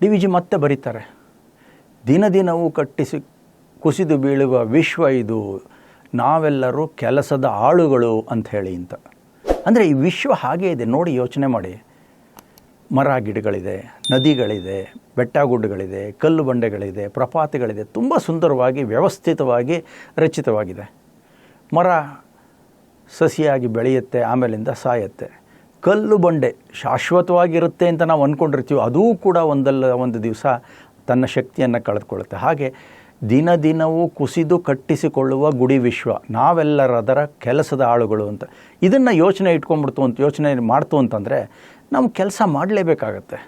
D V G ಮತ್ತೆ ಬರೀತಾರೆ. ದಿನ ದಿನವೂ ಕಟ್ಟಿಸಿ ಕುಸಿದು ಬೀಳುವ ವಿಶ್ವ ಇದು. ನಾವೆಲ್ಲರೂ ಕೆಲಸದ ಆಳುಗಳು ಅಂತ ಹೇಳಿ ಅಂತ. ಅಂದರೆ ಈ ವಿಶ್ವ ಹಾಗೇ ಇದೆ. ನೋಡಿ, ಯೋಚನೆ ಮಾಡಿ. ಮರ, ಗಿಡಗಳಿದೆ, ನದಿಗಳಿದೆ ಬೆಟ್ಟ ಗುಡ್ಡಗಳಿದೆ ಕಲ್ಲು ಬಂಡೆಗಳಿದೆ, ಪ್ರಪಾತಗಳಿದೆ. ತುಂಬ ಸುಂದರವಾಗಿ, ವ್ಯವಸ್ಥಿತವಾಗಿ ರಚಿತವಾಗಿದೆ. ಮರ ಸಸಿಯಾಗಿ ಬೆಳೆಯುತ್ತೆ, ಆಮೇಲಿಂದ ಸಾಯುತ್ತೆ. ಕಲ್ಲು ಬಂಡೆ ಶಾಶ್ವತವಾಗಿರುತ್ತೆ ಅಂತ ನಾವು ಅಂದ್ಕೊಂಡಿರ್ತೀವಿ ಅದೂ ಕೂಡ ಒಂದಲ್ಲ, ಒಂದು ದಿವಸ ತನ್ನ ಶಕ್ತಿಯನ್ನು ಕಳೆದುಕೊಳ್ಳುತ್ತೆ. ಹಾಗೆ ದಿನ ದಿನವೂ ಕುಸಿದು ಕಟ್ಟಿಸಿಕೊಳ್ಳುವ ಗುಡಿ ವಿಶ್ವ ನಾವೆಲ್ಲರದರ ಕೆಲಸದ ಆಳುಗಳು ಅಂತ. ಇದನ್ನು ಯೋಚನೆ ಇಟ್ಕೊಂಡ್ಬಿಡ್ತು ಅಂತ, ಯೋಚನೆ ಮಾಡ್ತು ಅಂತಂದರೆ ನಾವು ಕೆಲಸ ಮಾಡಲೇಬೇಕಾಗತ್ತೆ.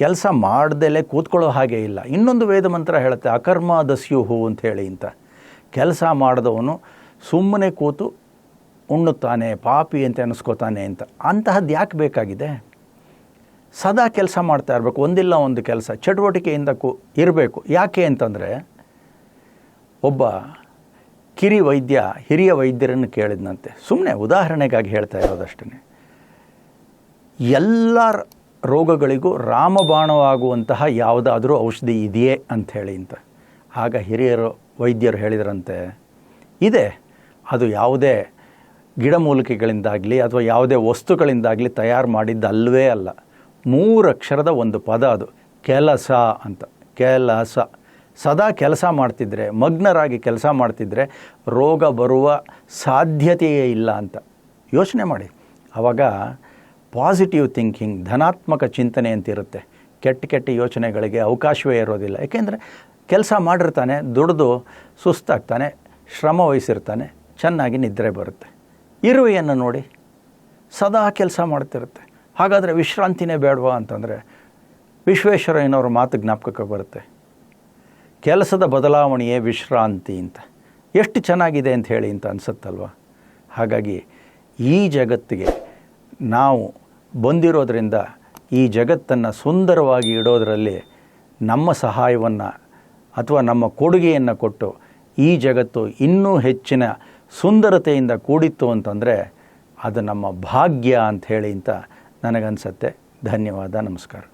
ಕೆಲಸ ಮಾಡ್ದಲೇ ಕೂತ್ಕೊಳ್ಳೋ ಹಾಗೆ ಇಲ್ಲ. ಇನ್ನೊಂದು ವೇದ ಮಂತ್ರ ಹೇಳುತ್ತೆ, ಅಕರ್ಮ ದಸ್ಯುಹು ಅಂತ ಹೇಳಿ ಅಂತ ಕೆಲಸ ಮಾಡಿದವನು ಸುಮ್ಮನೆ ಕೂತು ಉಣ್ಣುತ್ತಾನೆ, ಪಾಪಿ ಅಂತ ಅನಿಸ್ಕೋತಾನೆ ಅಂತ. ಅಂತಹದ್ದು ಯಾಕೆ ಬೇಕಾಗಿದೆ? ಸದಾ ಕೆಲಸ ಮಾಡ್ತಾ ಇರಬೇಕು, ಒಂದಿಲ್ಲ ಒಂದು ಕೆಲಸ, ಚಟುವಟಿಕೆಯಿಂದ ಕು, ಇರಬೇಕು. ಯಾಕೆ ಅಂತಂದರೆ, ಒಬ್ಬ ಕಿರಿ ವೈದ್ಯ, ಹಿರಿಯ ವೈದ್ಯರನ್ನು ಕೇಳಿದ್ನಂತೆ. ಸುಮ್ಮನೆ ಉದಾಹರಣೆಗಾಗಿ ಹೇಳ್ತಾ ಇರೋದಷ್ಟೇ ಎಲ್ಲ ರೋಗಗಳಿಗೂ ರಾಮಬಾಣವಾಗುವಂತಹ ಯಾವುದಾದ್ರೂ ಔಷಧಿ ಇದೆಯೇ ಅಂಥೇಳಿ ಅಂತ. ಆಗ ಹಿರಿಯರು, ವೈದ್ಯರು ಹೇಳಿದ್ರಂತೆ, ಇದೆ, ಅದು ಯಾವುದೇ ಗಿಡಮೂಲಿಕೆಗಳಿಂದಾಗಲಿ ಅಥವಾ ಯಾವುದೇ ವಸ್ತುಗಳಿಂದಾಗಲಿ ತಯಾರು ಮಾಡಿದ್ದಲ್ವೇ ಅಲ್ಲ. ಮೂರು ಅಕ್ಷರದ ಒಂದು ಪದ ಅದು. ಕೆಲಸ ಅಂತ. ಕೆಲಸ. ಸದಾ ಕೆಲಸ ಮಾಡ್ತಿದ್ರೆ, ಮಗ್ನರಾಗಿ ಕೆಲಸ ಮಾಡ್ತಿದ್ರೆ ರೋಗ ಬರುವ ಸಾಧ್ಯತೆಯೇ ಇಲ್ಲ ಅಂತ. ಯೋಚನೆ ಮಾಡಿ. ಆವಾಗ ಪಾಸಿಟಿವ್ ಥಿಂಕಿಂಗ್ ಧನಾತ್ಮಕ ಚಿಂತನೆ ಅಂತ ಇರುತ್ತೆ ಕೆಟ್ಟ ಕೆಟ್ಟ ಯೋಚನೆಗಳಿಗೆ ಅವಕಾಶವೇ ಇರೋದಿಲ್ಲ. ಏಕೆಂದರೆ ಕೆಲಸ ಮಾಡಿರ್ತಾನೆ, ದುಡಿದು ಸುಸ್ತಾಗ್ತಾನೆ, ಶ್ರಮ ವಹಿಸಿರ್ತಾನೆ, ಚೆನ್ನಾಗಿ ನಿದ್ರೆ ಬರುತ್ತೆ. ಇರುವೆಯನ್ನು ನೋಡಿ ಸದಾ ಕೆಲಸ ಮಾಡ್ತಿರುತ್ತೆ. ಹಾಗಾದರೆ ವಿಶ್ರಾಂತಿನೇ ಬೇಡವಾ ಅಂತಂದರೆ ವಿಶ್ವೇಶ್ವರಯ್ಯನವರ ಮಾತು ಜ್ಞಾಪಕಕ್ಕೆ ಬರುತ್ತೆ. ಕೆಲಸದ ಬದಲಾವಣೆಯೇ ವಿಶ್ರಾಂತಿ ಅಂತ. ಎಷ್ಟು ಚೆನ್ನಾಗಿದೆ ಅಂತ ಹೇಳಿ ಅಂತ ಅನಿಸುತ್ತಲ್ವ? ಹಾಗಾಗಿ ಈ ಜಗತ್ತಿಗೆ ನಾವು ಬಂದಿರೋದರಿಂದ ಈ ಜಗತ್ತನ್ನು ಸುಂದರವಾಗಿ ಇಡೋದರಲ್ಲಿ ನಮ್ಮ ಸಹಾಯವನ್ನು ಅಥವಾ ನಮ್ಮ ಕೊಡುಗೆಯನ್ನು ಕೊಟ್ಟು ಈ ಜಗತ್ತು ಇನ್ನೂ ಹೆಚ್ಚಿನ ಸುಂದರತೆಯಿಂದ ಕೂಡಿತ್ತು ಅಂತಂದರೆ ಅದು ನಮ್ಮ ಭಾಗ್ಯ ಅಂತ ಹೇಳಿ ಅಂತ ನನಗನ್ಸತ್ತೆ. ಧನ್ಯವಾದ ನಮಸ್ಕಾರ.